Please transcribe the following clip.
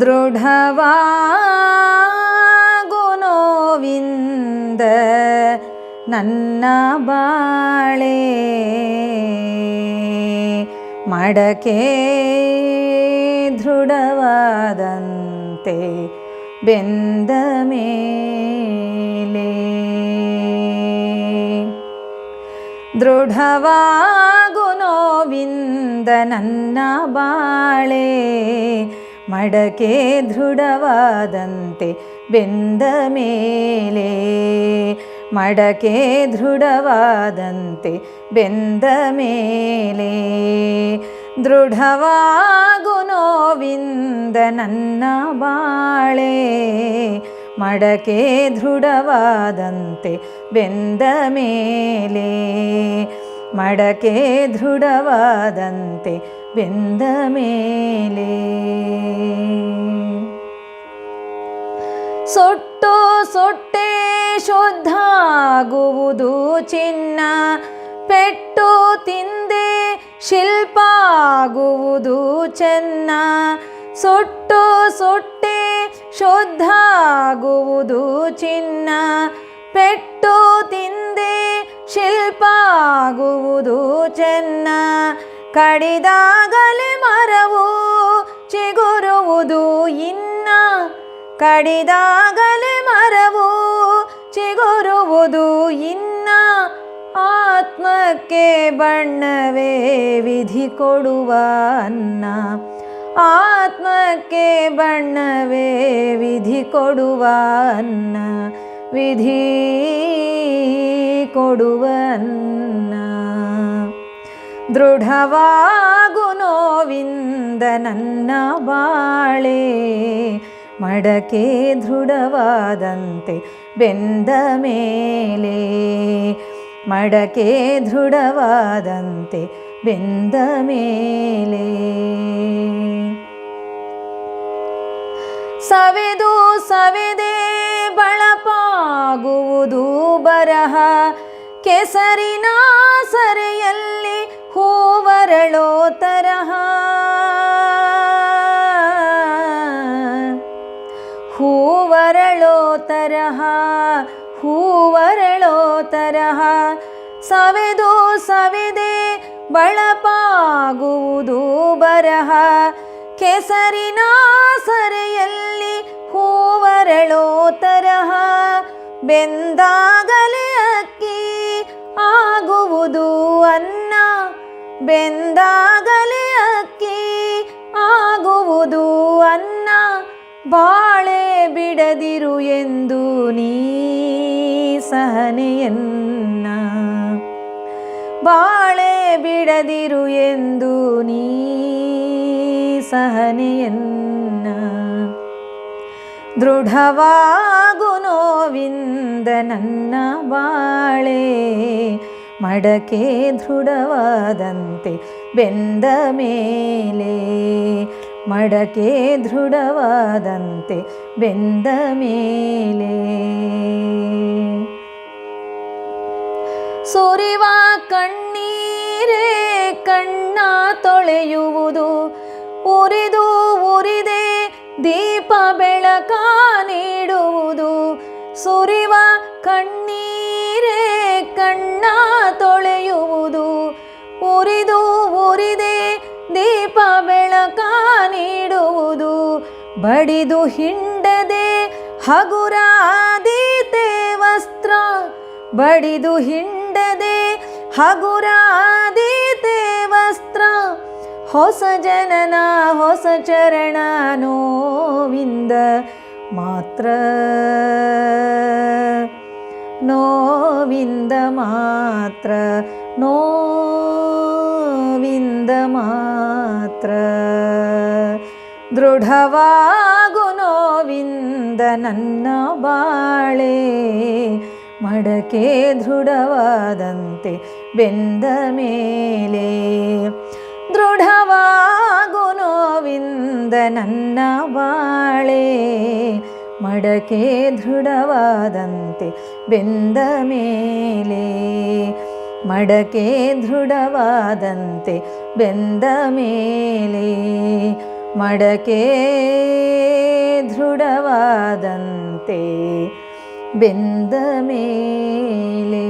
ದೃಢವಾಗು ನೋವಿಂದ ನನ್ನ ಬಾಳೆ. ಮಡಕೆ ದೃಢವಾದಂತೆ ಬೆಂದ ಮೇಲೆ. ದೃಢವಾಗು ನನ್ನ ಬಾಳೆ. ಮಡಕೆ ದೃಢವಾದಂತೆ ಬೆಂದ ಮೇಲೆ. ಮಡಕೆ ದೃಢವಾದಂತೆ ಬೆಂದ ಮೇಲೆ. ದೃಢವಾಗು ನೋವಿಂದ ನನ್ನ ಬಾಳೆ. ಮಡಕೆ ದೃಢವಾದಂತೆ ಬೆಂದ ಮೇಲೆ. ಮಡಕೆ ದೃಢವಾದಂತೆ ಬೆಂದ ಮೇಲೆ. ಸೊಟ್ಟು ಸೊಟ್ಟೆ ಶುದ್ಧಾಗುವುದು ಚಿನ್ನ. ಪೆಟ್ಟು ತಿಂದೆ ಶಿಲ್ಪ ಆಗುವುದು ಚೆನ್ನ. ಸೊಟ್ಟು ಸೊಟ್ಟೆ ಶುದ್ಧಾಗುವುದು ಚಿನ್ನ. ಪೆಟ್ಟು ತಿಂದೆ ಶಿಲ್ಪ ಆಗುವುದು ಚೆನ್ನ. ಕಡಿದಾಗಲೇ ಕಡಿದಾಗಲೇ ಮರವು ಚಿಗುರುವುದು ಇನ್ನ ಆತ್ಮಕ್ಕೆ ಬಣ್ಣವೇ ವಿಧಿ ಕೊಡುವ ಅನ್ನ. ಆತ್ಮಕ್ಕೆ ಬಣ್ಣವೇ ವಿಧಿ ಕೊಡುವ ಅನ್ನ. ವಿಧಿ ಕೊಡುವನ್ನ ದೃಢವಾಗು ನೋವಿಂದ ನನ್ನ ಬಾಳೆ. ಮಡಕೆ ದೃಢವಾದಂತೆ ಬೆಂದ ಮೇಲೆ. ಮಡಕೆ ದೃಢವಾದಂತೆ ಬೆಂದ ಮೇಲೆ. ಸವೆದು ಸವೆದೆ ಬಳಪಾಗುವುದು ಬರಹ. ಕೆಸರಿನ ಸರೆಯಲ್ಲಿ ಹೂವರಳೋ ತರಹ. ತರಹ ಸವೆದು ಸವಿದೆ ಬಳಪಾಗುವುದು ಬರಹ. ಕೆಸರಿನ ಸರೆಯಲ್ಲಿ ಹೂವರಳೋ ತರಹ. ಬೆಂದಾಗಲೇ ಅಕ್ಕಿ ಆಗುವುದು ಅನ್ನ. ಬೆಂದಾಗಲೇ ಅಕ್ಕಿ ಆಗುವುದು ಅನ್ನ. ಬಾಳೆ ಬಿಡದಿರು ಎಂದು ನೀ ಸಹನೆಯನ್ನ ಬಾಳೆ ಬಿಡದಿರು ಎಂದು ನೀ ಸಹನೆಯನ್ನ ದೃಢವಾಗು ನೋವಿಂದ ನನ್ನ ಬಾಳೆ ಮಡಕೆ ದೃಢವಾದಂತೆ ಬೆಂದ ಮೇಲೆ ಮಡಕೆ ದೃಢವಾದಂತೆ ಬೆಂದ ಮೇಲೆ ಸುರಿವ ಕಣ್ಣೀರೇ ಕಣ್ಣ ತೊಳೆಯುವುದು. ಉರಿದು ಉರಿದೆ ದೀಪ ಬೆಳಕ ನೀಡುವುದು. ಸುರಿವ ಕಣ್ಣೀರೇ ಕಣ್ಣ ತೊಳೆಯುವುದು. ಉರಿದು ಉರಿದೆ ದೀಪ ಬೆಳಕ ನೀಡುವುದು. ಬಡಿದು ಹಿಂಡದೆ ಹಗುರಾದೀತೆ ವಸ್ತ್ರ, ಬಡಿದು ಹಿಂಡದೆ ಹಗುರಾದೀತೆ ವಸ್ತ್ರ ಹೊಸ ಜನನ ಹೊಸ ಚರಣ ನೋವಿಂದ ಮಾತ್ರ ನೋವಿಂದ ಮಾತ್ರ ನೋವಿಂದ ಮಾತ್ರ ದೃಢವಾಗು ನೋವಿಂದ ನನ್ನ ಬಾಳೆ ಮಡಕೆ ದೃಢವಾದಂತೆ ಬೆಂದ ಮೇಲೆ ದೃಢವಾಗು ನೋವಿಂದ ನನ್ನ ಬಾಳೆ. ಮಡಕೆ ದೃಢವಾದಂತೆ ಬೆಂದ ಮೇಲೆ ಮಡಕೆ ದೃಢವಾದಂತೆ ಬೆಂದ ಮೇಲೆ ಮಡಕೆ ದೃಢವಾದಂತೆ, வெந்த மேலே